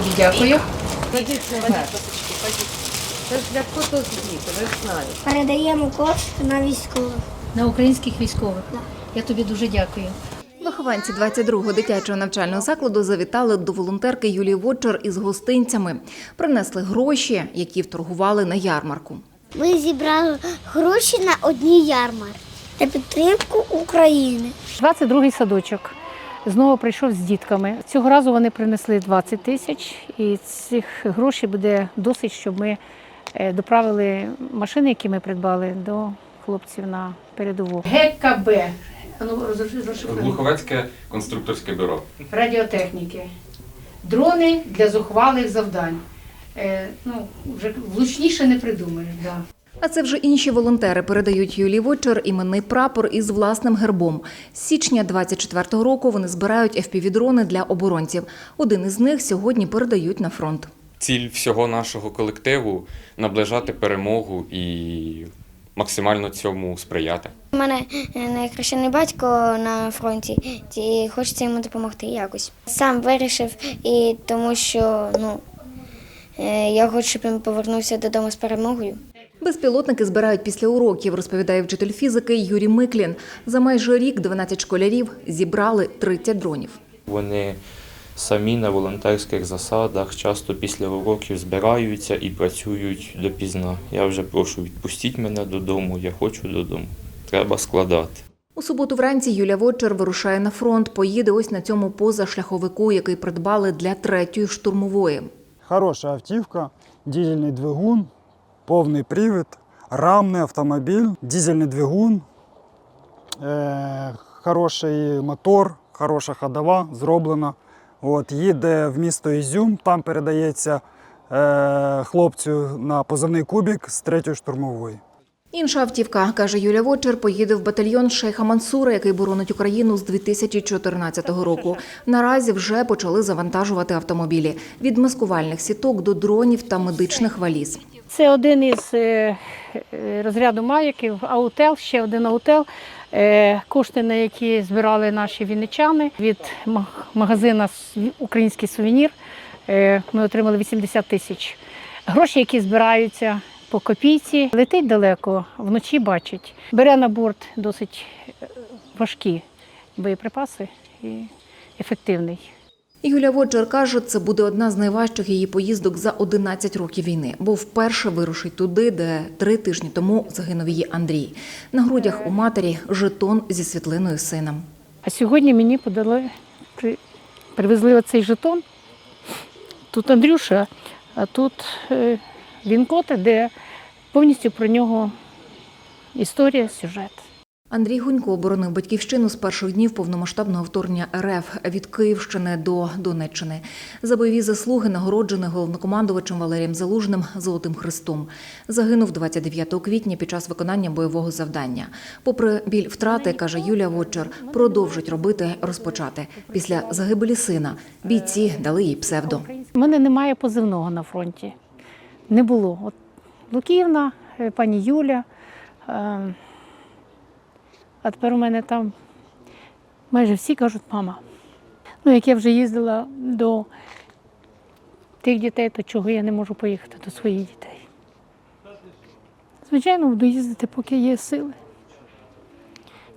тобі дякую. Це ж для фотозвіту, ви ж знаєте. Передаємо кошти на військових. На українських військових. Я тобі дуже дякую. Вихованці 22-го дитячого навчального закладу завітали до волонтерки Юлії Вотчер із гостинцями. Принесли гроші, які вторгували на ярмарку. Ми зібрали гроші на одній ярмарці на підтримку України. 22-й садочок. Знову прийшов з дітками. Цього разу вони принесли 20 тисяч, і цих грошей буде досить, щоб ми е, доправили машини, які ми придбали, до хлопців на передову. ГКБ. Ну, Глуховецьке конструкторське бюро. радіотехніки. Дрони для зухвалих завдань. Е, ну, вже влучніше не придумаєш. Да. А це вже інші волонтери передають Юлії Вотчер іменний прапор із власним гербом. З січня 24-го року вони збирають FPV-дрони для оборонців. Один із них сьогодні передають на фронт. Ціль всього нашого колективу наближати перемогу і максимально цьому сприяти. У мене е, найкращений батько на фронті, і хочеться йому допомогти якось. Сам вирішив, і тому що ну, е, я хочу, щоб він повернувся додому з перемогою. Безпілотники збирають після уроків, розповідає вчитель фізики Юрій Миклін. За майже рік 12 школярів зібрали 30 дронів. Вони самі на волонтерських засадах часто після уроків збираються і працюють допізна. Я вже прошу відпустіть мене додому, я хочу додому. Треба складати. У суботу вранці Юля Вотчер вирушає на фронт. Поїде ось на цьому позашляховику, який придбали для третьої штурмової. Хороша автівка, дизельний двигун, повний привід, рамний автомобіль, дизельний двигун, е- хороший мотор, хороша ходова зроблена. От, їде в місто Ізюм, там передається е- хлопцю на позивний кубік з третьої штурмової. Інша автівка, каже Юля Вочер, поїде в батальйон Шейха Мансура, який боронить Україну з 2014 року. Наразі вже почали завантажувати автомобілі від маскувальних сіток до дронів та медичних валіз. Це один із е, е, розряду маяків, аутел, ще один аутел. Е, Кошти, на які збирали наші вінничани від ма- магазина Український сувенір. Ми отримали 80 тисяч. Гроші, які збираються по копійці, летить далеко, вночі бачить. Бере на борт досить важкі боєприпаси і ефективний. Юля Воджер каже, це буде одна з найважчих її поїздок за 11 років війни, бо вперше вирушить туди, де три тижні тому загинув її Андрій. На грудях у матері жетон зі світлиною сина. А сьогодні мені подали, привезли оцей жетон. Тут Андрюша, а тут е, Вінкоти, де повністю про нього історія, сюжет. Андрій Гунько оборонив батьківщину з перших днів повномасштабного вторгнення РФ від Київщини до Донеччини. За бойові заслуги нагороджений головнокомандувачем Валерієм Залужним Золотим Христом. Загинув 29 квітня під час виконання бойового завдання. Попри біль втрати, каже Юлія Вотчер, продовжить робити розпочати. Після загибелі сина бійці дали їй псевдо. У мене немає позивного на фронті. Не було. От Луківна, е, пані Юля. е, А тепер у мене там майже всі кажуть мама. Ну, як я вже їздила до тих дітей, то чого я не можу поїхати до своїх дітей. Звичайно, буду їздити, поки є сили,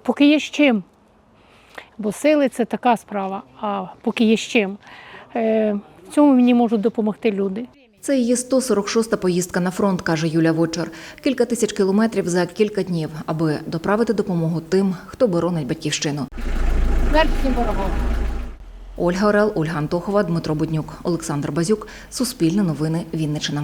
поки є з чим. Бо сили це така справа, а поки є з чим. Е, В цьому мені можуть допомогти люди. Це її 146-та поїздка на фронт, каже Юля Вочер. Кілька тисяч кілометрів за кілька днів, аби доправити допомогу тим, хто боронить батьківщину. Всім. Ольга Орел, Ольга Антохова, Дмитро Буднюк, Олександр Базюк. Суспільне новини Вінниччина.